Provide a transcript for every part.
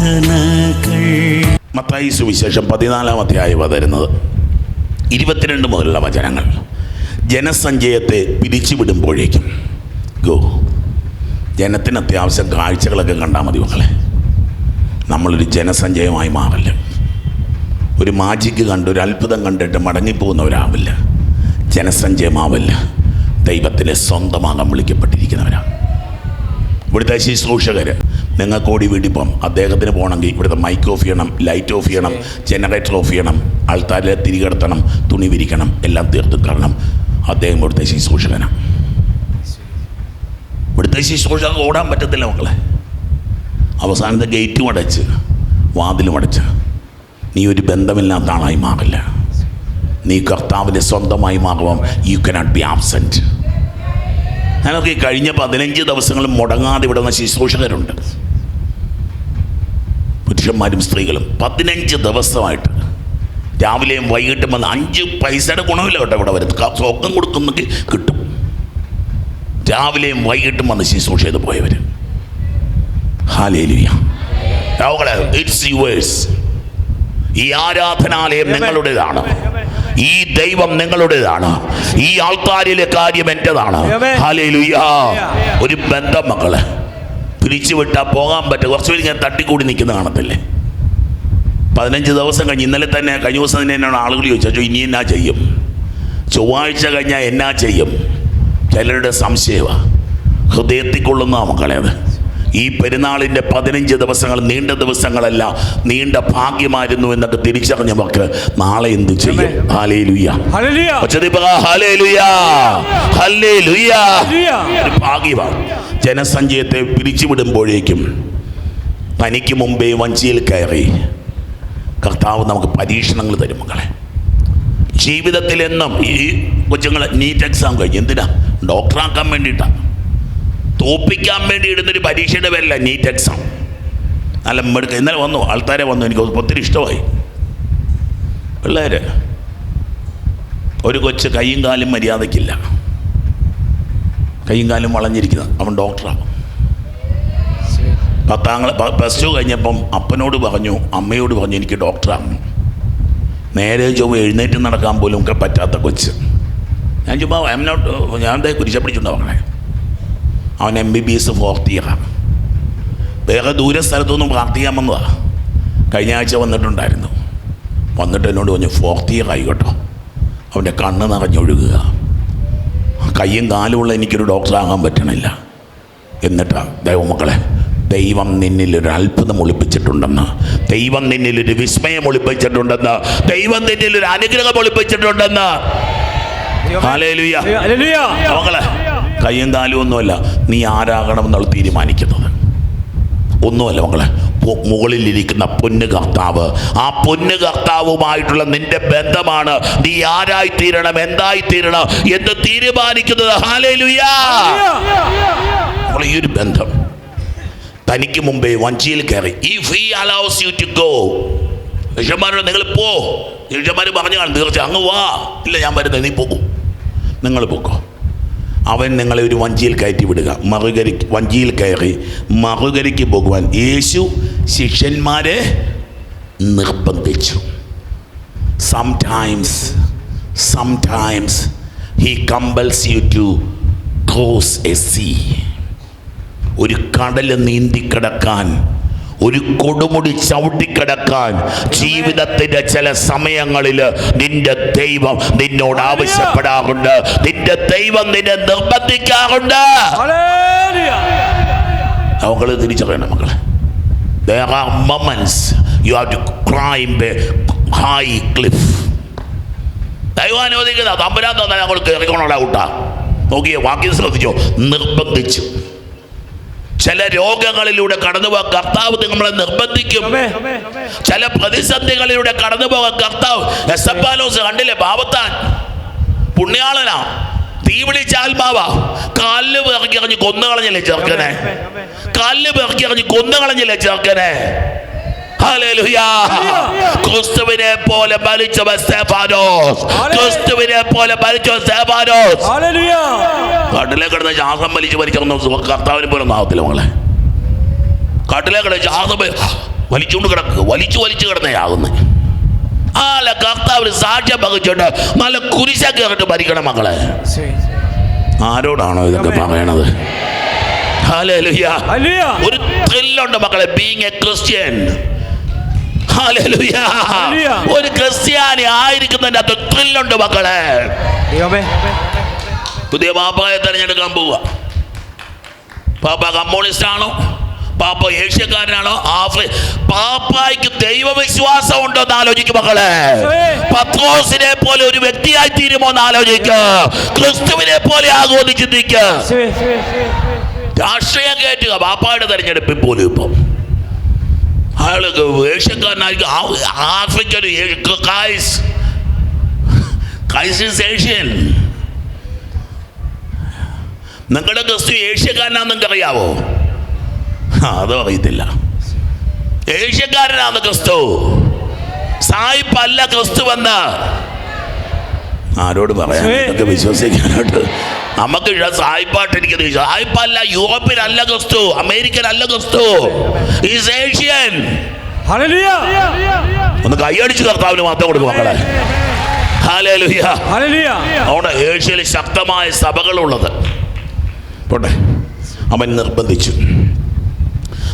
അർത്ഥനകൾ മത്തായി സുവിശേഷം പതിനാലാം അധ്യായം തരുന്നത്. ഇരുപത്തിരണ്ട് മുതലുള്ള വചനങ്ങൾ. ജനസഞ്ചയത്തെ പിരിച്ചുവിടുമ്പോഴേക്കും ഗോ ജനത്തിന് അത്യാവശ്യം കാഴ്ചകളൊക്കെ കണ്ടാൽ മതി മക്കളെ. നമ്മളൊരു ജനസഞ്ചയമായി മാറില്ല. ഒരു മാജിക്ക് കണ്ട് ഒരു അത്ഭുതം കണ്ടിട്ട് മടങ്ങിപ്പോകുന്നവരാവില്ല. ജനസഞ്ചയമാവില്ല. ദൈവത്തിനെ സ്വന്തമാകാൻ വിളിക്കപ്പെട്ടിരിക്കുന്നവരാണ് ഇവിടുത്തെ ശുശ്രൂഷകർ നിങ്ങൾക്ക് ഓടി വീട്ടിപ്പം അദ്ദേഹത്തിന് പോകണമെങ്കിൽ ഇവിടുത്തെ മൈക്ക് ഓഫ് ചെയ്യണം ലൈറ്റ് ഓഫ് ചെയ്യണം ജനറേറ്റർ ഓഫ് ചെയ്യണം ആൾക്കാരെ തിരികെടുത്തണം തുണി വിരിക്കണം എല്ലാം തീർത്ത് കാരണം അദ്ദേഹം ഇവിടുത്തെ ശുശ്രൂഷകനാണ് ഇവിടുത്തെ ശുശ്രൂഷ ഓടാൻ പറ്റത്തില്ല മക്കളെ. അവസാനത്തെ ഗേറ്റും അടച്ച് വാതിലും അടച്ച്. നീ ഒരു ബന്ധമില്ലാത്ത ആളായി മാറില്ല. നീ കർത്താവിന്റെ സ്വന്തമായി മാറുമ്പം യു കനോട്ട് ബി ആബ്സെന്റ് ഞാനൊക്കെ കഴിഞ്ഞ പതിനഞ്ച് ദിവസങ്ങളും മുടങ്ങാതെ ഇവിടെ നിന്ന് ശുശ്രൂഷകരുണ്ട്. പുരുഷന്മാരും സ്ത്രീകളും പതിനഞ്ച് ദിവസമായിട്ട് രാവിലെയും വൈകിട്ടും വന്ന് അഞ്ച് പൈസയുടെ ഗുണമില്ല കേട്ടോ ഇവിടെ വരുന്നത്. സ്വർഗം കൊടുക്കുന്നെങ്കിൽ കിട്ടും. രാവിലെയും വൈകിട്ടും വന്ന് ശുശ്രൂഷ ചെയ്ത് പോയവർ ഹാലേലുയ. ഇറ്റ്സ് യുവേഴ്സ് ഈ ആരാധനാലയം നിങ്ങളുടേതാണ്. ഈ ദൈവം നിങ്ങളുടേതാണ്. ഈ ആൾക്കാരിലെ കാര്യം എന്റെതാണ് ഹാലേലുയ. ഒരു ബന്ധം മക്കൾ. പിരിച്ചു വിട്ടാൽ പോകാൻ പറ്റും കുറച്ച് പേര് ഇങ്ങനെ തട്ടിക്കൂടി നിൽക്കുന്ന കാണത്തില്ലേ? പതിനഞ്ച് ദിവസം കഴിഞ്ഞ് ഇന്നലെ തന്നെ കഴിഞ്ഞ ദിവസം തന്നെ എന്നാണ് ആളുകൾ ചോദിച്ചു ഇനി എന്നാ ചെയ്യും? ചൊവ്വാഴ്ച കഴിഞ്ഞാൽ എന്നാ ചെയ്യും? ചിലരുടെ സംശയമാണ് ഹൃദയത്തിൽ കൊള്ളുന്ന മക്കളെ അത്. ഈ പെരുന്നാളിന്റെ പതിനഞ്ച് ദിവസങ്ങൾ നീണ്ട ദിവസങ്ങളല്ല നീണ്ട ഭാഗ്യമായിരുന്നു എന്നൊക്കെ തിരിച്ചറിഞ്ഞവർക്ക് നാളെ എന്ത് ചെയ്യും? ഭാഗ്യമാണ് ജനസഞ്ചയത്തെ പിരിച്ചുവിടുമ്പോഴേക്കും തനിക്ക് മുമ്പേ വഞ്ചിയിൽ കയറി കർത്താവ് നമുക്ക് പരീക്ഷണങ്ങൾ തരും മക്കളെ. ജീവിതത്തിലെന്നും ഈ കൊച്ചുങ്ങൾ നീറ്റ് എക്സാം കഴിഞ്ഞ് എന്തിനാ? ഡോക്ടറാക്കാൻ വേണ്ടിയിട്ടാണ് തോപ്പിക്കാൻ വേണ്ടി ഇടുന്നൊരു പരീക്ഷയുടെ പേരല്ല നീറ്റ് എക്സാം. നല്ല മെടുക്ക. ഇന്നലെ വന്നു ആൾക്കാരെ വന്നു എനിക്ക് ഒത്തിരി ഇഷ്ടമായി. പിള്ളേർ ഒരു കൊച്ച് കൈയും കാലും മര്യാദയ്ക്കില്ല. കൈയും കാലും വളഞ്ഞിരിക്കുന്നത് അവൻ ഡോക്ടറാണ് പത്താം പ്ലസ് ടു കഴിഞ്ഞപ്പം അപ്പനോട് പറഞ്ഞു അമ്മയോട് പറഞ്ഞു എനിക്ക് ഡോക്ടറാണ് നേരെ ചൊവ്വ എഴുന്നേറ്റ് നടക്കാൻ പോലും ഒക്കെ പറ്റാത്ത കൊച്ച്. ഞാൻ ചുമ്മാ ഐ എം നോട്ട് ഞാൻ കുരിശ പിടിച്ചുണ്ടോ മകളെ അവൻ M B B S fourth ഇയറാണ് വേറെ ദൂര സ്ഥലത്തൊന്നും പ്രാർത്ഥിക്കാൻ വന്നതാ കഴിഞ്ഞ ആഴ്ച വന്നിട്ടുണ്ടായിരുന്നു. വന്നിട്ട് എന്നോട് പറഞ്ഞു ഫോർത്ത് ഇയർ ആയി കേട്ടോ. അവന്റെ കണ്ണ് നിറഞ്ഞൊഴുകുക. കയ്യും കാലുമുള്ള എനിക്കൊരു ഡോക്ടറാകാൻ പറ്റണില്ല. എന്നിട്ടാണ് ദൈവമക്കളെ ദൈവം നിന്നിൽ ഒരു അത്ഭുതം ഒളിപ്പിച്ചിട്ടുണ്ടെന്ന്. ദൈവം നിന്നിൽ ഒരു വിസ്മയം ഒളിപ്പിച്ചിട്ടുണ്ടെന്ന്. ദൈവം നിന്നിൽ ഒരു അനുഗ്രഹം ഒളിപ്പിച്ചിട്ടുണ്ടെന്ന്. മക്കളെ കയ്യും കാലും ഒന്നുമല്ല നീ ആരാകണം എന്നുള്ള തീരുമാനിക്കുന്നത്. ഒന്നുമല്ല മകളെ മുകളിലിരിക്കുന്ന പൊന്ന് കർത്താവ് ആ പൊന്നു കർത്താവുമായിട്ടുള്ള നിന്റെ ബന്ധമാണ്. നീ ആരായി തീരണം എന്തായി തീരണം എന്ന് തീരുമാനിക്കുന്നത് ഒരു ബന്ധം തനിക്ക് മുമ്പേ വഞ്ചിയിൽ കയറി. If he allows you to go ശിഷ്യന്മാരോട് നിങ്ങൾ പോ. പറഞ്ഞു കാണും തീർച്ച അങ്ങ് വാ. ഇല്ല ഞാൻ വരുന്നത് നീ പോകും. നിങ്ങൾ പോക്കോ. അവൻ നിങ്ങളെ ഒരു വഞ്ചിയിൽ കയറ്റി വിടുക. മറുകരി വഞ്ചിയിൽ കയറി മറുകരിക്ക് പോകുവാൻ യേശു ശിഷ്യന്മാരെ നിർബന്ധിച്ചു. Sometimes sometimes he compels you to cross a sea ഒരു കടൽ നീന്തിക്കിടക്കാൻ ഒരു കൊടുമുടി ചവിട്ടിക്കിടക്കാൻ ജീവിതത്തിന്റെ ചില സമയങ്ങളിൽ നിന്റെ ദൈവം നിന്നോട് ആവശ്യപ്പെടാറുണ്ട്. നിന്റെ ദൈവം നിന്നെ നിർബന്ധിക്കാറുണ്ട്. മക്കൾ തിരിച്ചറിയണം മക്കളെ. There are moments you have to climb a high cliff. ദൈവം അനുവദിക്കുന്ന തമ്പുരാൻ തന്നെ ഞങ്ങൾ കയറിക്കൊള്ളാ കൂട്ടാ. നോക്കിയേ വാക്യം ശ്രദ്ധിച്ചോ. നിർബന്ധിച്ചു. ചില രോഗങ്ങളിലൂടെ കടന്നു പോകാൻ കർത്താവ് നമ്മളെ നിർബന്ധിക്കും. ചില പ്രതിസന്ധികളിലൂടെ കടന്നു പോകാൻ കർത്താവ് എസ് എഫ് ആലോസ് കണ്ടില്ലേ? പാവത്താൻ പുണ്യാളനാ. തീ വിളിച്ച ആത്മാവാ. കാലിൽ പിറക്കി എറിഞ്ഞ് കൊന്നു കളഞ്ഞില്ലേ ചെറുക്കനെ കാലിൽ പിറക്കി എറിഞ്ഞ് കൊന്നു കളഞ്ഞില്ലേ ചെറുക്കനെ. ക്രിസ്തുവിനെ പോലെ മരിച്ച സ്തേഫാനോസ് ക്രിസ്തുവിനെ പോലെ മരിച്ച സ്തേഫാനോസ് കടലെ കിടന്ന് ശ്വാസം വലിച്ചു വലിച്ചൊന്നും കർത്താവിനെ പോലെ ഒന്നും ആവത്തില്ല മകളെ. കടലെ കിടന്ന് ശ്വാസം വലിച്ചുകൊണ്ട് കിടക്കുക വലിച്ചു വലിച്ചു കിടന്നയാകുന്നത് ആല കർത്താവിന് സാക്ഷ്യം പകച്ചുകൊണ്ട് നല്ല കുരിശൊക്കെ ഇറങ്ങിട്ട് ഭരിക്കണം മകളെ. ആരോടാണോ ഇതൊക്കെ പറയണത്. ഒരു ത്രില്ലുണ്ട് മക്കളെ ബീങ് എ ക്രിസ്ത്യൻ. ഒരു ക്രിസ്ത്യാനി ആയിരിക്കുന്നതിന്റെ അത് ത്രില്ലുണ്ട് മക്കളെ. പുതിയ പാപ്പയെ തെരഞ്ഞെടുക്കാൻ പോവുക. പാപ്പ കമ്മ്യൂണിസ്റ്റ് ആണോ പാപ്പ ഏഷ്യക്കാരനാണോ? ആഫ്രി പാപ്പായ്ക്ക് ദൈവവിശ്വാസം ഉണ്ടോ എന്ന് ആലോചിക്കും മക്കളെ. പത്രോസിനെ പോലെ ഒരു വ്യക്തിയായി തീരുമോ എന്ന് ആലോചിക്ക. ക്രിസ്തുവിനെ പോലെ ആകുമെന്ന് ചിന്തിക്ക. രാഷ്ട്രീയം കയറ്റുക പാപ്പായുടെ തെരഞ്ഞെടുപ്പിൽ പോലും ഇപ്പം. അയാൾ ഏഷ്യക്കാരനായിരിക്കും African guys guys is Asian. നിങ്ങളുടെ ക്രിസ്തു ഏഷ്യക്കാരനാണെന്ന് നിങ്ങൾക്ക് അറിയാവോ? ആ, അതും അറിയത്തില്ല. ഏഷ്യക്കാരനാണ് ക്രിസ്തു. സായിപ്പല്ല ക്രിസ്തു വന്ന ആരോട്. ഇതൊക്കെ വിശ്വസിക്കാനായിട്ട്. നമുക്ക് സായിപ്പായിട്ട് വിശ്വാസം സായിപ്പല്ല യൂറോപ്പിനല്ല ക്രിസ്തു. അമേരിക്കനല്ല ക്രിസ്തു. ഈസ് ഒന്ന് കൈയടിച്ച് കർത്താവിന് മാത്രം കൊടുക്കും മക്കളെ. അവിടെ ഏഷ്യയിൽ ശക്തമായ സഭകളുള്ളത്. പോട്ടെ. അവൻ നിർബന്ധിച്ചു.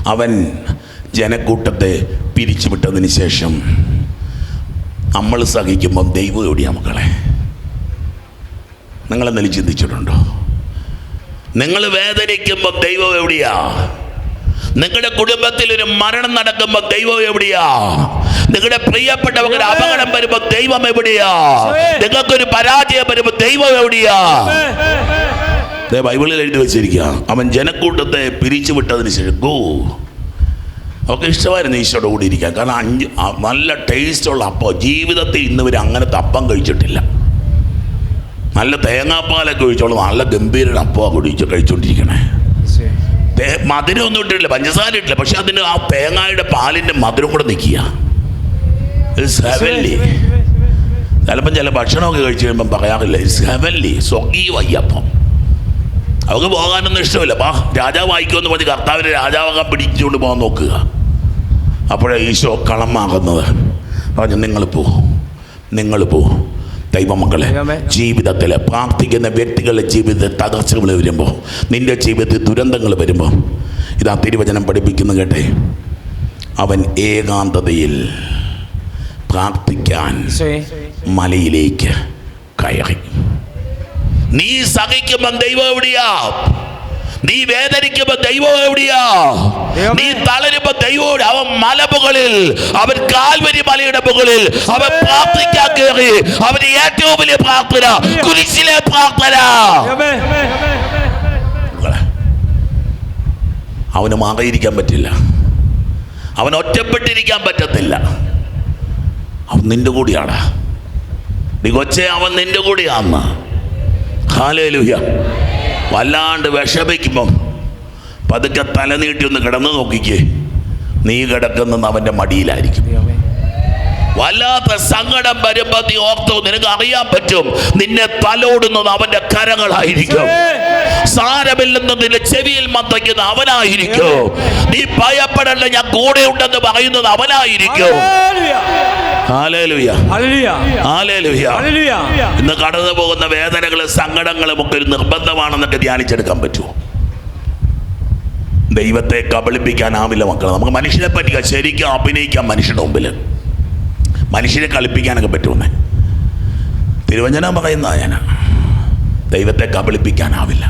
അവൻ ജനക്കൂട്ടത്തെ പിരിച്ചുവിട്ടതിന് ശേഷം നമ്മൾ സഹിക്കുമ്പം ദൈവം എവിടെയാ മക്കളെ? നിങ്ങളെന്തെങ്കിലും ചിന്തിച്ചിട്ടുണ്ടോ? നിങ്ങൾ വേദനിക്കുമ്പോൾ ദൈവം എവിടെയാ? നിങ്ങളുടെ കുടുംബത്തിൽ ഒരു മരണം നടക്കുമ്പോൾ ദൈവം എവിടെയാ? നിങ്ങളുടെ പ്രിയപ്പെട്ടവർക്ക് അപകടം വരുമ്പോൾ ദൈവം എവിടെയാ? നിങ്ങൾക്കൊരു പരാജയം വരുമ്പോൾ ദൈവം എവിടെയാ? ബൈബിളിൽ എഴുതി വെച്ചിരിക്കുക അവൻ ജനക്കൂട്ടത്തെ പിരിച്ചു വിട്ടതിന് ശേഷം ഗോ. അവർക്ക് ഇഷ്ടമായിരുന്നു ഈശോയുടെ കൂടി ഇരിക്കാൻ. കാരണം അഞ്ച് നല്ല ടേസ്റ്റുള്ള അപ്പം. ജീവിതത്തിൽ ഇന്ന് വരെ അങ്ങനത്തെ അപ്പം കഴിച്ചിട്ടില്ല. നല്ല തേങ്ങാപ്പാലൊക്കെ ഒഴിച്ചോളൂ നല്ല ഗംഭീര അപ്പം കുടിച്ച് കഴിച്ചുകൊണ്ടിരിക്കണേ മധുരമൊന്നും ഇട്ടിട്ടില്ല പഞ്ചസാര ഇട്ടില്ല. പക്ഷെ അതിന് ആ തേങ്ങായുടെ പാലിന്റെ മധുരം കൂടെ നിൽക്കുക. ചിലപ്പം ചില ഭക്ഷണമൊക്കെ കഴിച്ചു കഴിയുമ്പം പറയാറില്ല ഇറ്റ്സ് ഹെവൻലി സ്വകീയ വയ്യപ്പം അവർക്ക് പോകാനൊന്നും ഇഷ്ടമില്ല. അപ്പം രാജാവ് വായിക്കുമെന്ന് പറഞ്ഞ് കർത്താവിനെ രാജാവാകാൻ പിടിച്ചുകൊണ്ട് പോകാൻ നോക്കുക. അപ്പോഴേ ഈശോ കളമാകുന്നത്. പറഞ്ഞു നിങ്ങൾ പോ നിങ്ങൾ പോ. ദൈവമക്കളെ ദൈവമേ. ജീവിതത്തിൽ പ്രാർത്ഥിക്കുന്ന വ്യക്തികളുടെ ജീവിതത്തിൽ തകർച്ചകൾ വരുമ്പോൾ നിന്റെ ജീവിതത്തിൽ ദുരന്തങ്ങൾ വരുമ്പോൾ ഇതാ തിരുവചനം പഠിപ്പിക്കുന്നു കേട്ടെ. അവൻ ഏകാന്തതയിൽ പ്രാർത്ഥിക്കാൻ മലയിലേക്ക് കയറി. നീ സഹിക്കുമ്പോൾ ദൈവം എവിടെയാ? നീ വേദനിക്കുമ്പോ ദൈവം എവിടെയാ? നീ തളരുമ്പോ ദൈവം? അവൻ മലമുകളിൽ അവൻ കാൽവരി മലയുടെ മുകളിൽ അവൻ പ്രാർത്ഥിക്കാൻ കയറി. അവന് ഏറ്റവും വലിയ പ്രാർത്ഥന കുരിശിലെ പ്രാർത്ഥന. അവന് മാറിയിരിക്കാൻ പറ്റില്ല. അവൻ ഒറ്റപ്പെട്ടിരിക്കാൻ പറ്റത്തില്ല. അവൻ നിന്റെ കൂടിയാണ്. നീ കൊച്ചേ അവൻ നിന്റെ കൂടിയാന്ന്. ഹാലേലുഹ്യ വല്ലാണ്ട് വിഷമിക്കുമ്പം പതുക്കെ തലനീട്ടി ഒന്ന് കിടന്നു നോക്കിക്കേ. നീ കിടക്കുന്നത് അവന്റെ മടിയിലായിരിക്കും. വല്ലാത്ത സങ്കടം വരുമ്പോ നീ ഓർത്തോ നിനക്ക് അറിയാൻ പറ്റും. നിന്നെ തലോടുന്നത് അവന്റെ കരങ്ങളായിരിക്കും. സാരമില്ലെന്ന് നിന്റെ ചെവിയിൽ മന്ത്രിക്കുന്ന അവനായിരിക്കും. നീ ഭയപ്പെടല്ല ഞാൻ കൂടെ ഉണ്ടെന്ന് പറയുന്നത് അവനായിരിക്കും. ഇന്ന് കടന്നു പോകുന്ന വേദനകളും സങ്കടങ്ങളും ഒക്കെ ഒരു നിർബന്ധമാണെന്നൊക്കെ ധ്യാനിച്ചെടുക്കാൻ പറ്റുമോ? ദൈവത്തെ കബളിപ്പിക്കാനാവില്ല മക്കളെ. നമുക്ക് മനുഷ്യനെ പറ്റിക്ക. ശരിക്കും അഭിനയിക്കാം മനുഷ്യന്റെ മുമ്പിൽ മനുഷ്യനെ കളിപ്പിക്കാനൊക്കെ പറ്റുമെന്നേ. തിരുവഞ്ചന പറയുന്ന ഞാൻ ദൈവത്തെ കബളിപ്പിക്കാനാവില്ല.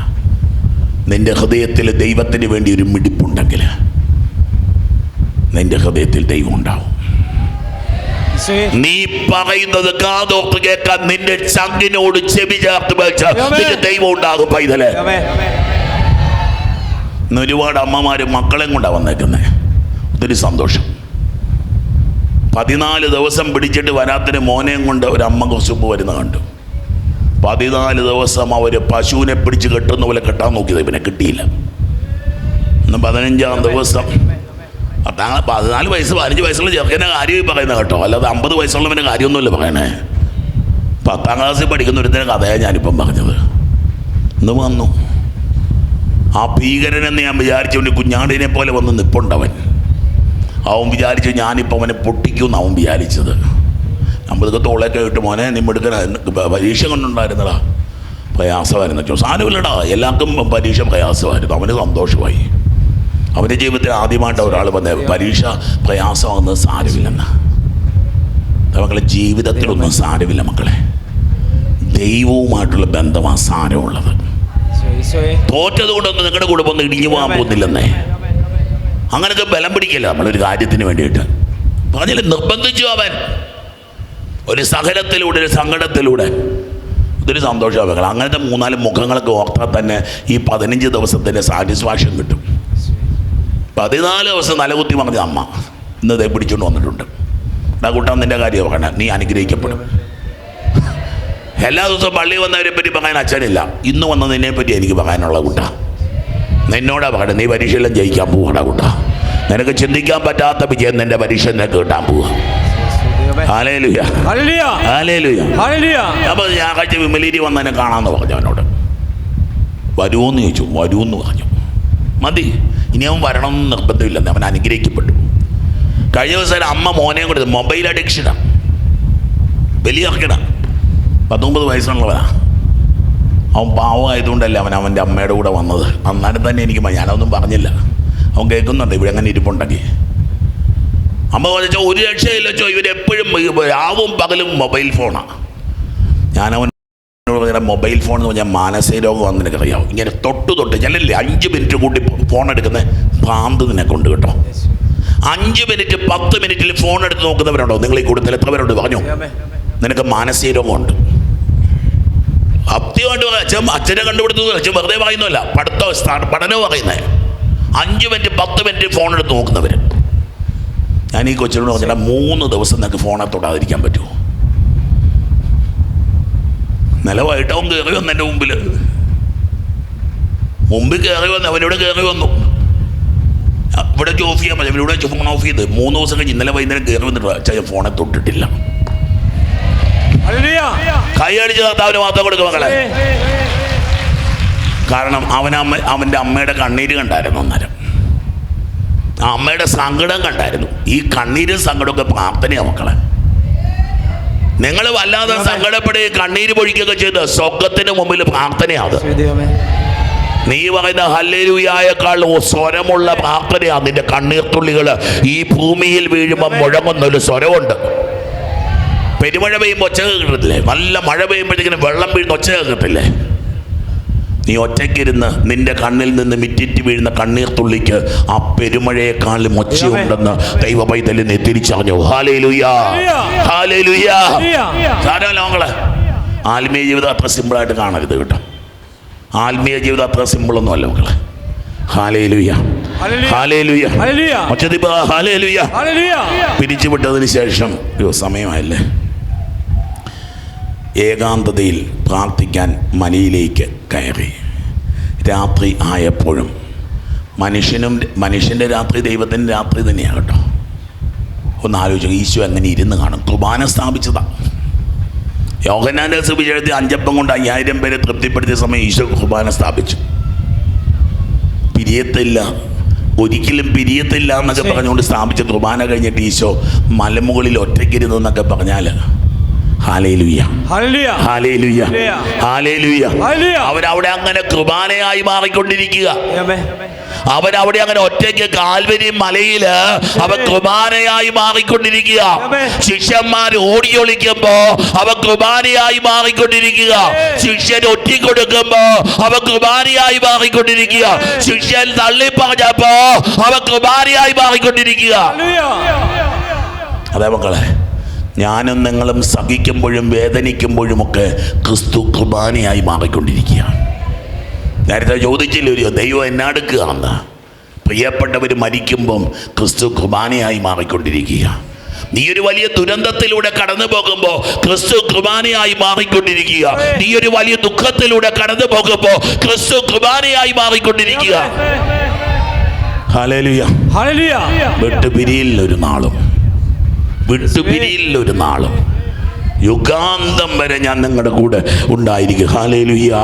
നിന്റെ ഹൃദയത്തിൽ ദൈവത്തിന് വേണ്ടി ഒരു മിടിപ്പുണ്ടെങ്കിൽ നിന്റെ ഹൃദയത്തിൽ ദൈവം ഉണ്ടാവും. നീ പറയുന്നത് കാതോർത്ത് കേൾക്കാൻ നിന്റെ ചങ്കിനോട് ചെവി ചേർത്ത് വെച്ച നിന്റെ ദൈവം ഉണ്ടാകും പൈതൽ. ഇന്ന് ഒരുപാട് അമ്മമാരും മക്കളെയും കൊണ്ടാണ് വന്നേക്കുന്നത് ഒത്തിരി സന്തോഷം. പതിനാല് ദിവസം പിടിച്ചിട്ട് വരാത്തിന് മോനെയും കൊണ്ട് ഒരു അമ്മ കൊസുപ്പ് വരുന്ന കണ്ടു. പതിനാല് ദിവസം അവർ പശുവിനെ പിടിച്ച് കെട്ടുന്ന പോലെ കെട്ടാൻ നോക്കിയത് പിന്നെ കിട്ടിയില്ല. ഇന്ന് പതിനഞ്ചാം ദിവസം. പതിനാല് വയസ്സ് പതിനഞ്ച് വയസ്സുള്ള ചെറുക്കനെ കാര്യം പറയുന്ന കേട്ടോ. അല്ലാതെ അമ്പത് വയസ്സുള്ളവന്റെ കാര്യമൊന്നുമില്ല പറയണേ. പത്താം ക്ലാസ്സിൽ പഠിക്കുന്ന ഒരുത്തന്റെ കഥയാണ് ഞാനിപ്പം പറഞ്ഞത്. ഇന്ന് വന്നു. ആ ഭീകരനെന്ന് ഞാൻ വിചാരിച്ചവന്റെ കുഞ്ഞാടിനെ പോലെ വന്ന് നിപ്പുണ്ടവൻ. അവൻ വിചാരിച്ചു ഞാനിപ്പോൾ അവനെ പൊട്ടിക്കുമെന്ന് അവൻ വിചാരിച്ചത്. നമ്മളിതൊക്കെ തോളൊക്കെ ഇട്ട് മോനെ നിമ്മെടുക്കണ പരീക്ഷ കൊണ്ടുണ്ടായിരുന്നടാ. പ്രയാസമായിരുന്നു. ചോ സാരമില്ലടാ. എല്ലാവർക്കും പരീക്ഷ പ്രയാസമായിരുന്നു. അവന് സന്തോഷമായി. അവന്റെ ജീവിതത്തിൽ ആദ്യമായിട്ട് ഒരാൾ വന്ന പരീക്ഷ പ്രയാസമാകുന്നത് സാരമില്ലെന്ന്. മക്കളെ ജീവിതത്തിലൊന്നും സാരമില്ല മക്കളെ. ദൈവവുമായിട്ടുള്ള ബന്ധമാണ് സാരമുള്ളത്. തോറ്റത് കൊണ്ടൊന്നും നിങ്ങളുടെ കുടുംബം ഒന്നും ഇടിഞ്ഞു പോകാൻ പോകുന്നില്ലെന്നേ. അങ്ങനെയൊക്കെ ബലം പിടിക്കില്ല? നമ്മളൊരു കാര്യത്തിന് വേണ്ടിയിട്ട്. പറഞ്ഞില്ല നിർബന്ധിച്ചു അവൻ. ഒരു സഹനത്തിലൂടെ ഒരു സങ്കടത്തിലൂടെ. ഇതൊരു സന്തോഷമാണ് അങ്ങനത്തെ മൂന്നാൽ മുഖങ്ങളൊക്കെ ഓർത്താൽ തന്നെ ഈ പതിനഞ്ച് ദിവസത്തിന്റെ സാറ്റിസ്ഫാക്ഷൻ കിട്ടും. പതിനാല് ദിവസം നിലകുത്തി പറഞ്ഞ അമ്മ. ഇന്ന് ഇതേ പിടിച്ചുകൊണ്ട് വന്നിട്ടുണ്ട്. എടാ കൂട്ടാൻ നിന്റെ കാര്യം പറയണ നീ അനുഗ്രഹിക്കപ്പെടും. എല്ലാ ദിവസവും പള്ളി വന്നവരെ പറ്റി പറയാൻ അച്ഛനില്ല. ഇന്ന് വന്നതിനെ പറ്റി എനിക്ക് പറയാനുള്ള കൂട്ട. നിന്നോടാ പാട്. നീ പരീക്ഷയിലും ജയിക്കാൻ പോവാടാ കൂട്ടാ. നിനക്ക് ചിന്തിക്കാൻ പറ്റാത്ത വിജയം നിന്റെ പരീക്ഷ നിനക്ക് കിട്ടാൻ പോവാ. അപ്പോൾ ഞായറാഴ്ച വിമലീരി വന്നതിനെ കാണാമെന്ന് പറഞ്ഞു അവനോട്. വരുമോന്ന് ചോദിച്ചു. വരുമെന്ന് പറഞ്ഞു. മതി. ഇനി അവൻ വരണം എന്ന് നിർബന്ധമില്ലെന്ന് അവൻ അനുഗ്രഹിക്കപ്പെട്ടു. കഴിഞ്ഞ ദിവസം അമ്മ മോനെയും കൊടുത്ത് മൊബൈൽ അഡിക്ഷനാണ് വലിയ അർക്കിടാ പത്തൊമ്പത് വയസ്സുള്ളവനാ. അവൻ പാവമായതുകൊണ്ടല്ലേ അവൻ അവന്റെ അമ്മയുടെ കൂടെ വന്നത്. അന്നേരം തന്നെ എനിക്ക് ഞാനൊന്നും പറഞ്ഞില്ല. അവൻ കേൾക്കുന്നുണ്ട് ഇവിടെ അങ്ങനെ ഇരിപ്പുണ്ടെങ്കിൽ. അമ്മ പറഞ്ഞാൽ ഒരു രക്ഷയില്ല ചോ ഇവരെപ്പോഴും രാവും പകലും മൊബൈൽ ഫോണാണ് ഞാനവൻ പറഞ്ഞ മൊബൈൽ ഫോൺ എന്ന് പറഞ്ഞാൽ മാനസിക രോഗം നിനക്കറിയാം ഇങ്ങനെ തൊട്ട് തൊട്ട് ചിലല്ലേ അഞ്ച് മിനിറ്റ് കൂട്ടി ഫോൺ എടുക്കുന്ന? ഭ്രാന്ത് നിന്നെ കൊണ്ട് കേട്ടോ. അഞ്ച് മിനിറ്റ് പത്ത് മിനിറ്റിൽ ഫോൺ എടുത്ത് നോക്കുന്നവരുണ്ടോ? നിങ്ങൾ ഈ കൂടുതൽ എത്ര പേരുണ്ട്? പറഞ്ഞു. നിനക്ക് മാനസിക രോഗമുണ്ട്. സത്യമായിട്ട് പറയാം അച്ഛൻ അച്ഛനെ കണ്ടുപിടുത്തു അച്ഛൻ വെറുതെ പറയുന്നതല്ല. പഠിത്ത പഠനവും പറയുന്നത് അഞ്ച് മിനിറ്റ് പത്ത് മിനിറ്റ് ഫോണെടുത്ത് നോക്കുന്നവർ ഞാൻ ഈ കൊച്ചിനോട് പറഞ്ഞാൽ മൂന്ന് ദിവസം നിനക്ക് ഫോണെ തൊടാതിരിക്കാൻ പറ്റുമോ? നിലവായിട്ട് അവൻ കയറി വന്നു എന്റെ മുമ്പിൽ മുമ്പിൽ കയറി വന്നു അവനിവിടെ കയറി വന്നു. ഇവിടെ ഓഫ് ചെയ്യാൻ പറ്റും ഇവിടെ ഫോൺ ഓഫ് ചെയ്ത് മൂന്ന് ദിവസം കഴിഞ്ഞ് ഇന്നലെ വൈകുന്നേരം കയറി വന്നിട്ട് അച്ഛൻ ഫോണെ തൊട്ടിട്ടില്ല ഹല്ലേലൂയ. കൈ അടിച്ച് കർത്താവിന് മാത്രം കൊടുക്കും മകളെ കാരണം അവൻ അമ്മ അവന്റെ അമ്മയുടെ കണ്ണീര് കണ്ടായിരുന്നു അന്നേരം. ആ അമ്മയുടെ സങ്കടം കണ്ടായിരുന്നു. ഈ കണ്ണീരും സങ്കടമൊക്കെ പ്രാർത്ഥനയാണ് മക്കളെ. നിങ്ങൾ വല്ലാതെ സങ്കടപ്പെടുകയും കണ്ണീര് പൊഴിക്കുകയൊക്കെ ചെയ്ത് സ്വർഗത്തിന് മുമ്പിൽ പ്രാർത്ഥനയാണ് നീ പറയുന്ന ഹല്ലരുയായേക്കാൾ സ്വരമുള്ള പ്രാർത്ഥനയാണ് നിന്റെ കണ്ണീർ തുള്ളികൾ ഈ ഭൂമിയിൽ വീഴുമ്പോൾ മുഴങ്ങുന്ന ഒരു സ്വരമുണ്ട്. പെരുമഴ പെയ്യുമ്പോൾ ഒച്ച കേൾക്കത്തില്ലേ? നല്ല മഴ പെയ്യുമ്പോഴത്തേക്കിനും വെള്ളം വീഴുന്ന ഒച്ച കേൾക്കത്തില്ലേ? നീ ഒറ്റയ്ക്കിരുന്ന് നിന്റെ കണ്ണിൽ നിന്ന് മിറ്റിറ്റ് വീഴുന്ന കണ്ണീർ തുള്ളിക്ക് ആ പെരുമഴയെക്കാളും ഒച്ചയുണ്ടെന്ന് ദൈവ പൈതലിൽ നീ തിരിച്ചറിഞ്ഞു. സാരമല്ല മക്കളെ ആത്മീയ ജീവിതം അത്ര സിമ്പിളായിട്ട് കാണരുത് കേട്ടോ. ആത്മീയ ജീവിതം അത്ര സിമ്പിളൊന്നും അല്ല മക്കളെ ഹല്ലേലൂയ പിരിച്ചുവിട്ടതിന് ശേഷം സമയമായല്ലേ? ഏകാന്തതയിൽ പ്രാർത്ഥിക്കാൻ മനയിലേക്ക് കയറി. രാത്രി ആയപ്പോഴും മനുഷ്യനും മനുഷ്യന്റെ രാത്രി ദൈവത്തിന്റെ രാത്രി തന്നെയാണ് കേട്ടോ. ഒന്ന് ആലോചിച്ചു ഈശോ അങ്ങനെ ഇരുന്ന് കാണും. കുർബാന സ്ഥാപിച്ചതാണ് യോഹനാന്റെ സുവിശേഷത്തിൽ അഞ്ചപ്പം കൊണ്ട് അയ്യായിരം പേരെ തൃപ്തിപ്പെടുത്തിയ സമയം ഈശോ കുർബാന സ്ഥാപിച്ചു. പിരിയത്തില്ല. ഒരിക്കലും പിരിയത്തില്ല എന്നൊക്കെ. പറഞ്ഞുകൊണ്ട് സ്ഥാപിച്ച കുർബാന കഴിഞ്ഞിട്ട് ഈശോ മലമുകളിൽ ഒറ്റയ്ക്കിരുന്നു എന്നൊക്കെ പറഞ്ഞാൽ അവരവിടെ അങ്ങനെ കുർബാനയായി മാറിക്കൊണ്ടിരിക്കുക. അവരവിടെ അങ്ങനെ ഒറ്റയ്ക്ക് കാൽവരി മലയിൽ അവ കുർബാനയായി മാറിക്കൊണ്ടിരിക്കുക. ശിഷ്യന്മാർ ഓടിയൊളിക്കുമ്പോ അവ കുർബാനയായി മാറിക്കൊണ്ടിരിക്കുക. ശിഷ്യൻ ഒറ്റിക്കൊടുക്കുമ്പോ അവ കുർബാനയായി മാറിക്കൊണ്ടിരിക്കുക. ശിഷ്യൻ തള്ളി പറഞ്ഞപ്പോ അവ കുർബാനയായി മാറിക്കൊണ്ടിരിക്കുക. അതെ മക്കളെ. ഞാനും നിങ്ങളും സഹിക്കുമ്പോഴും വേദനിക്കുമ്പോഴുമൊക്കെ ക്രിസ്തു കുർബാനയായി മാറിക്കൊണ്ടിരിക്കുകയാണ്. നേരത്തെ ചോദിച്ചില്ല ഒരു ദൈവം എന്നാടുക്കുകയാണെന്ന് പ്രിയപ്പെട്ടവർ മരിക്കുമ്പം ക്രിസ്തു കുർബാനയായി മാറിക്കൊണ്ടിരിക്കുക നീ ഒരു വലിയ ദുരന്തത്തിലൂടെ കടന്നു പോകുമ്പോൾ ക്രിസ്തു കുർബാനയായി മാറിക്കൊണ്ടിരിക്കുക നീ ഒരു വലിയ ദുഃഖത്തിലൂടെ കടന്നു പോകുമ്പോൾ ക്രിസ്തു കുർബാനയായി മാറിക്കൊണ്ടിരിക്കുക വിട്ടുപിരിയിൽ ഒരു നാളും വിട്ടുപിരിയിൽ ഒരു നാളും യുഗാന്തം വരെ ഞാൻ നിങ്ങളുടെ കൂടെ ഉണ്ടായിരിക്കും. ഹാലേലുയ്യ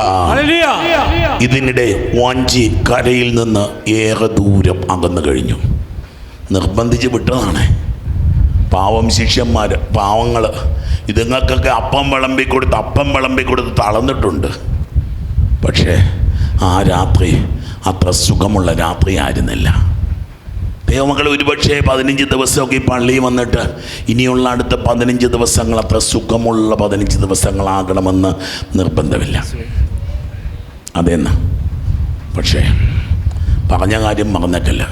ഇതിനിടെ വാഞ്ചി കരയിൽ നിന്ന് ഏറെ ദൂരം അകന്നു കഴിഞ്ഞു. നിർബന്ധിച്ച് വിട്ടതാണ്. പാവം ശിഷ്യന്മാർ പാവങ്ങൾ ഇതുങ്ങൾക്കൊക്കെ അപ്പം വിളമ്പി കൊടുത്ത് അപ്പം വിളമ്പി കൊടുത്ത് തളർന്നിട്ടുണ്ട്. പക്ഷേ ആ രാത്രി അത്ര സുഖമുള്ള രാത്രി ആയിരുന്നില്ല. ദൈവമക്കൾ ഒരുപക്ഷേ പതിനഞ്ച് ദിവസമൊക്കെ ഈ പള്ളിയിൽ വന്നിട്ട് ഇനിയുള്ള അടുത്ത പതിനഞ്ച് ദിവസങ്ങൾ അത്ര സുഖമുള്ള പതിനഞ്ച് ദിവസങ്ങളാകണമെന്ന് നിർബന്ധമില്ല. അതെന്ന്? പക്ഷേ പറഞ്ഞ കാര്യം മറന്നിട്ടില്ല.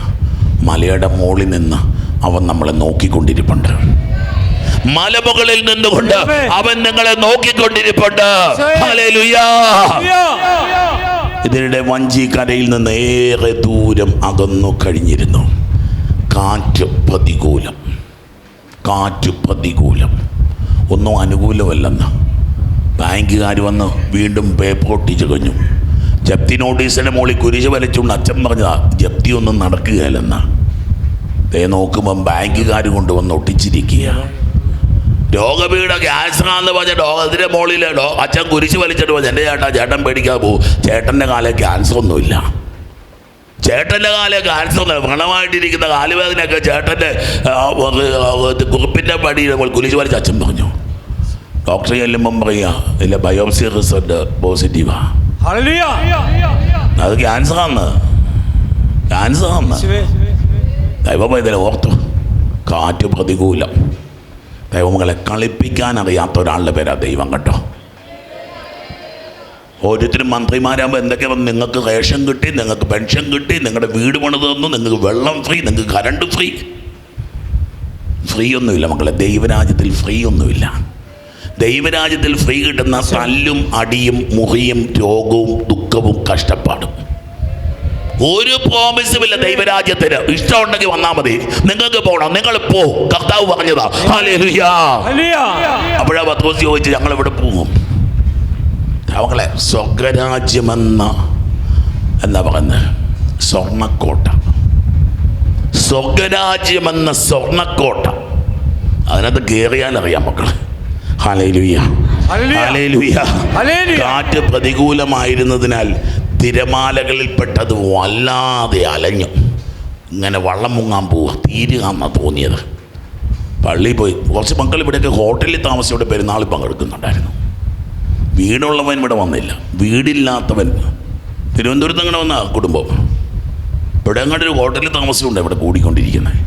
മലയുടെ മുകളിൽ നിന്ന് അവൻ നമ്മളെ നോക്കിക്കൊണ്ടിരിപ്പുണ്ട്. മലമുകളിൽ നിന്നുകൊണ്ട് അവൻ നിങ്ങളെ നോക്കിക്കൊണ്ടിരിപ്പുണ്ട്. ഇതിനിടെ വഞ്ചി കരയിൽ നിന്ന് ഏറെ ദൂരം അകന്നു കഴിഞ്ഞിരുന്നു. കാറ്റ് പ്രതികൂലം. കാറ്റ് പ്രതികൂലം. ഒന്നും അനുകൂലമല്ലെന്ന്. ബാങ്കുകാർ വന്ന് വീണ്ടും പേപ്പർ ഒട്ടിച്ചു കഴിഞ്ഞു ജപ്തി നോട്ടീസിന്റെ മുകളിൽ കുരിശ് വലിച്ചുകൊണ്ട് അച്ഛൻ പറഞ്ഞതാ ജപ്തി ഒന്നും നടക്കുകയല്ലെന്ന്. ദേ നോക്കുമ്പം ബാങ്കുകാർ കൊണ്ടുവന്ന് ഒട്ടിച്ചിരിക്കുക രോഗപീഠ ക്യാൻസറാന്ന് പറഞ്ഞ രോഗത്തിന്റെ മുകളിൽ അച്ഛൻ കുരിശ് വലിച്ചിട്ട് പറഞ്ഞു എന്റെ ചേട്ടാ ചേട്ടൻ പേടിക്കാതെ പോകും. ചേട്ടന്റെ കാലം ക്യാൻസർ ഒന്നുമില്ല ചേട്ടന്റെ കാലം ക്യാൻസർ ഒന്നുമില്ല വ്രണമായിട്ടിരിക്കുന്ന കാലുവേദനയൊക്കെ ചേട്ടന്റെ കുറിപ്പിന്റെ പടി നമ്മൾ കുലിച്ചു വലിച്ച് അച്ഛൻ പറഞ്ഞു. ഡോക്ടറെ ചെല്ലുമ്പം പറയുക ഇല്ല ബയോപ്സി റിസൾട്ട് പോസിറ്റീവാ. ഹല്ലേലൂയ. അത് ക്യാൻസർ ആണ് ദൈവമേതല ഓർത്തു. കാറ്റ് പ്രതികൂലം. ദൈവങ്ങളെ കളിപ്പിക്കാൻ അറിയാത്ത ഒരാളുടെ പേരാണ് ദൈവം കേട്ടോ. ഓരോരുത്തരും മന്ത്രിമാരാകുമ്പോൾ എന്തൊക്കെ വന്ന്? നിങ്ങൾക്ക് റേഷൻ കിട്ടി നിങ്ങൾക്ക് പെൻഷൻ കിട്ടി നിങ്ങളുടെ വീട് പണിത് തന്നു നിങ്ങൾക്ക് വെള്ളം ഫ്രീ നിങ്ങൾക്ക് കറണ്ട് ഫ്രീ. ഫ്രീ ഒന്നുമില്ല മക്കളെ. ദൈവരാജ്യത്തിൽ ഫ്രീ ഒന്നുമില്ല ദൈവരാജ്യത്തിൽ ഫ്രീ കിട്ടുന്ന തല്ലും അടിയും മുറിയും രോഗവും ദുഃഖവും കഷ്ടപ്പാടും. ഒരു പ്രോമിസും ഇല്ല ദൈവരാജ്യത്തിന്. ഇഷ്ടമുണ്ടെങ്കിൽ വന്നാൽ മതി. നിങ്ങൾക്ക് പോകണം നിങ്ങൾ പോ. കർത്താവ് പറഞ്ഞതാ. അപ്പോഴാ പത്രോസ് ചോദിച്ചു ഞങ്ങൾ ഇവിടെ പോകും? അവങ്ങളെ സ്വർഗരാജ്യമെന്ന എന്താ പറയുന്നത് സ്വർണക്കോട്ട. സ്വർഗരാജ്യമെന്ന സ്വർണക്കോട്ട. അതിനകത്ത് കയറിയാൽ അറിയാം മക്കളെ. ഹാലയിലുയ്യ കാറ്റ് പ്രതികൂലമായിരുന്നതിനാൽ തിരമാലകളിൽപ്പെട്ടത് വല്ലാതെ അലഞ്ഞു. ഇങ്ങനെ വള്ളം മുങ്ങാൻ പോവുക തീരുകയെന്നാണ് തോന്നിയത്. പള്ളിയിൽ പോയി. കുറച്ച് മക്കൾ ഇവിടെയൊക്കെ ഹോട്ടലിൽ താമസിച്ചവിടെ പെരുന്നാളിൽ പങ്കെടുക്കുന്നുണ്ടായിരുന്നു. വീടുള്ളവൻ ഇവിടെ വന്നില്ല. വീടില്ലാത്തവൻ. തിരുവനന്തപുരത്ത് അങ്ങനെ വന്ന കുടുംബം. ഇവിടെ അങ്ങോട്ട് ഒരു ഹോട്ടലിൽ താമസമുണ്ട് ഇവിടെ കൂടിക്കൊണ്ടിരിക്കുന്നത്.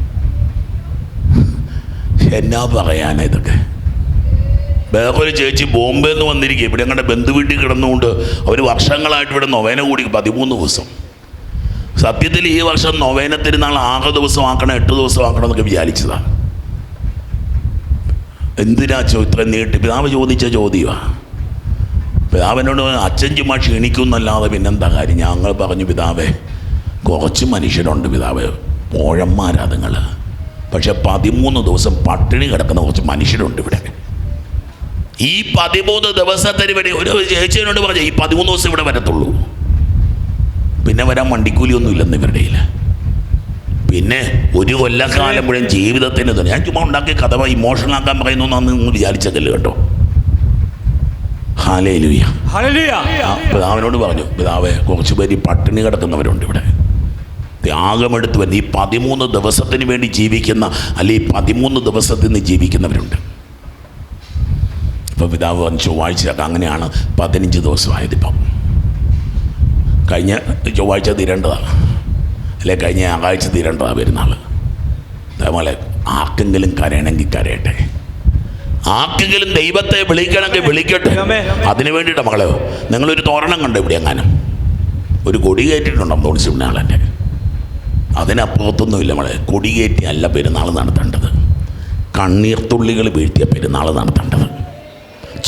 എന്നാ പറയാനാ ഇതൊക്കെ? വേറൊരു ചേച്ചി ബോംബെ നിന്ന് വന്നിരിക്കുക ഇവിടെ അങ്ങോട്ട് ബന്ധു വീട്ടിൽ കിടന്നുകൊണ്ട് അവർ വർഷങ്ങളായിട്ട് ഇവിടെ നൊവേന കൂടി പതിമൂന്ന് ദിവസം. സത്യത്തിൽ ഈ വർഷം നൊവേന തിരുനാൾ ആറ് ദിവസം ആക്കണം എട്ട് ദിവസം ആക്കണം എന്നൊക്കെ വിചാരിച്ചതാണ്. എന്തിനാ ചോ ഇത്ര നീട്ടി? പിതാവ് ചോദിച്ച ചോദ്യമാണ് പിതാവിനോട് അച്ഛൻ ചുമ്മാ ക്ഷീണിക്കുന്നല്ലാതെ പിന്നെന്താ കാര്യം? ഞങ്ങൾ പറഞ്ഞു പിതാവേ കുറച്ച് മനുഷ്യരുണ്ട് പിതാവ് പോഴന്മാരാ നിങ്ങൾ പക്ഷെ പതിമൂന്ന് ദിവസം പട്ടിണി കിടക്കുന്ന കുറച്ച് മനുഷ്യരുണ്ട് ഇവിടെ. ഈ പതിമൂന്ന് ദിവസത്തിന് വേണ്ടി ഒരു ചേച്ചിയോട് പറഞ്ഞു ഈ പതിമൂന്ന് ദിവസം ഇവിടെ വരത്തുള്ളൂ. പിന്നെ വരാൻ വണ്ടിക്കൂലിയൊന്നും ഇല്ലെന്ന് ഇവരുടെ പിന്നെ ഒരു കൊല്ലക്കാലം മുഴുവൻ ജീവിതത്തിന് തന്നെ. ഞാൻ ചുമ്മാ ഉണ്ടാക്കിയ കഥ ഇമോഷണൽ ആക്കാൻ പറയുന്നു നിങ്ങൾ വിചാരിച്ചതല്ലേ കേട്ടോ? ഹാലേ ഹല്ലേലൂയ പിതാവിനോട് പറഞ്ഞു പിതാവെ കുറച്ച് പേര് ഈ പട്ടിണി കിടക്കുന്നവരുണ്ട് ഇവിടെ. ത്യാഗമെടുത്ത് വരുന്ന ഈ പതിമൂന്ന് ദിവസത്തിന് വേണ്ടി ജീവിക്കുന്ന അല്ലെങ്കിൽ ഈ പതിമൂന്ന് ദിവസത്തിൽ നിന്ന് ജീവിക്കുന്നവരുണ്ട്. ഇപ്പം പിതാവ് വന്ന് ചൊവ്വാഴ്ച അങ്ങനെയാണ് പതിനഞ്ച് ദിവസമായത് ഇപ്പം. കഴിഞ്ഞ ചൊവ്വാഴ്ച തീരേണ്ടതാണ്. അല്ലെ കഴിഞ്ഞ ഞായറാഴ്ച തീരേണ്ടതാണ് പെരുന്നാൾ അതേപോലെ ആർക്കെങ്കിലും കരയണമെങ്കിൽ കരയട്ടെ. ആർക്കെങ്കിലും ദൈവത്തെ വിളിക്കണമെങ്കിൽ വിളിക്കട്ടെ. അതിനു വേണ്ടിയിട്ട് മകളെ നിങ്ങളൊരു തോരണം കണ്ടോ ഇവിടെ എങ്ങാനും? ഒരു കൊടി കയറ്റിയിട്ടുണ്ടോ തോണിച്ചിരുന്നാളെന്റെ അതിനപ്പുറത്തൊന്നുമില്ല നമ്മളെ കൊടി കയറ്റിയല്ല പെരുന്നാൾ നടത്തേണ്ടത്. കണ്ണീർത്തുള്ളികൾ വീഴ്ത്തിയ പെരുന്നാൾ നടത്തേണ്ടത്.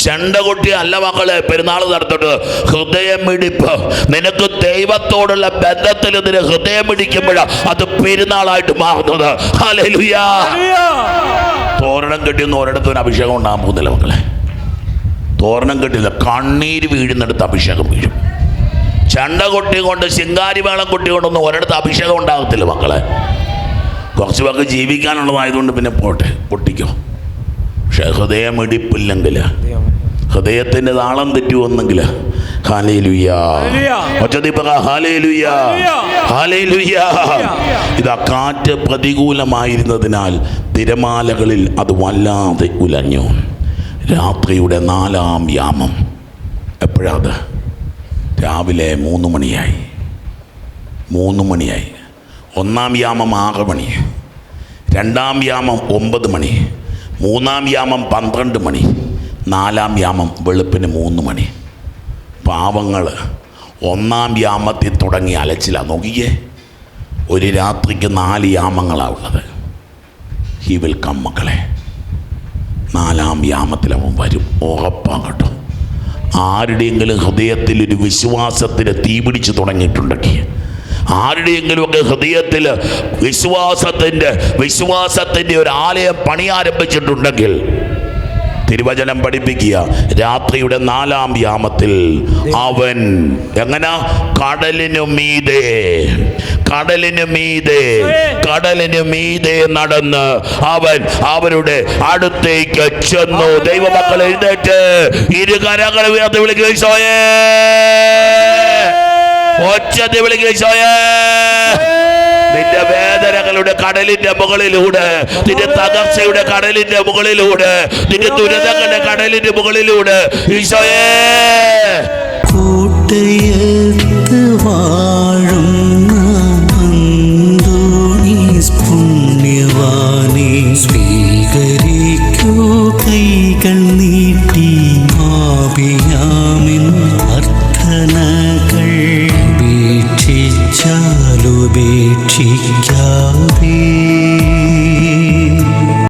ചെണ്ട കൊട്ടി അല്ല മക്കളെ പെരുന്നാൾ നടത്തിട്ട് ഹൃദയമിടിപ്പ് നിനക്ക് ദൈവത്തോടുള്ള ബന്ധത്തിൽ നിന്നെ ഹൃദയം ഇടിക്കുമ്പോഴാ അത് പെരുന്നാളായിട്ട് മാറുന്നത്. തോരണം കെട്ടിയൊന്നും ഒരിടത്തും അഭിഷേകം ഉണ്ടാകാൻ പോകുന്നില്ല മക്കളെ. തോരണം കെട്ടില്ല കണ്ണീര് വീഴുന്നിടത്ത് അഭിഷേകം വീഴും. ചണ്ട കൊട്ടി കൊണ്ട് ശിങ്കാരി മേളം കൊട്ടി കൊണ്ടൊന്നും ഒരിടത്ത് അഭിഷേകം ഉണ്ടാകത്തില്ല മക്കളെ. കുറച്ച് പേർക്ക് ജീവിക്കാനുള്ളതായതുകൊണ്ട് പിന്നെ പോട്ടെ പൊട്ടിക്കോ. പക്ഷെ ഹൃദയം ഇടിപ്പില്ലെങ്കിൽ ഹൃദയത്തിന്റെ താളം തെറ്റുവെന്നെങ്കിൽ ഇതാ കാറ്റ് പ്രതികൂലമായിരുന്നതിനാൽ തിരമാലകളിൽ അത് വല്ലാതെ ഉലഞ്ഞു. രാത്രിയുടെ നാലാം യാമം. എപ്പോഴാത് രാവിലെ മൂന്ന് മണിയായി. മൂന്ന് മണിയായി. ഒന്നാം യാമം ആറ് മണി. രണ്ടാം യാമം ഒമ്പത് മണി. മൂന്നാം യാമം പന്ത്രണ്ട് മണി. നാലാം യാമം വെളുപ്പിന് മൂന്ന് മണി. പാവങ്ങൾ ഒന്നാം യാമത്തിൽ തുടങ്ങി അലച്ചില്ല നോക്കിക്കേ ഒരു രാത്രിക്ക് നാല് യാമങ്ങളാണ് ഉള്ളത്. ഹി വിൽ കം മക്കളെ. നാലാം യാമത്തിൽ അവൻ വരും ഉറപ്പാണ് കേട്ടോ. ആരുടെയെങ്കിലും ഹൃദയത്തിൽ ഒരു വിശ്വാസത്തിന് തീപിടിച്ച് തുടങ്ങിയിട്ടുണ്ടെങ്കിൽ ആരുടെയെങ്കിലുമൊക്കെ ഹൃദയത്തിൽ വിശ്വാസത്തിന്റെ വിശ്വാസത്തിന്റെ ഒരു ആലയം പണി ആരംഭിച്ചിട്ടുണ്ടെങ്കിൽ തിരുവചനം പഠിപ്പിക്കുക. രാത്രിയുടെ നാലാം യാമത്തിൽ അവൻ എങ്ങനെ? കടലിനു മീതെ കടലിനു മീതെ കടലിനു മീതെ നടന്ന് അവൻ അവരുടെ അടുത്തേക്ക് ചെന്നു. ദൈവമക്കൾ എഴുന്നേറ്റ്. ഇരുകരകൾ ഉയർത്തി ഈശോയേ ഒച്ചത്തി വിളിക്കുക നിന്റെ വേദനകളുടെ കടലിന്റെ മുകളിലൂടെ നിന്റെ തകർച്ചയുടെ കടലിന്റെ മുകളിലൂടെ നിന്റെ ദുരിതങ്ങളുടെ കടലിന്റെ മുകളിലൂടെ ഈശോയേ. കൂട്ടയത്ത് അന്തോണീസ് പുണ്യവാനെ സ്വീകരിക്കൂ കൈകൾ നീട്ടി ആപിയാമിൻ ഉപേക്ഷിക്കാതെ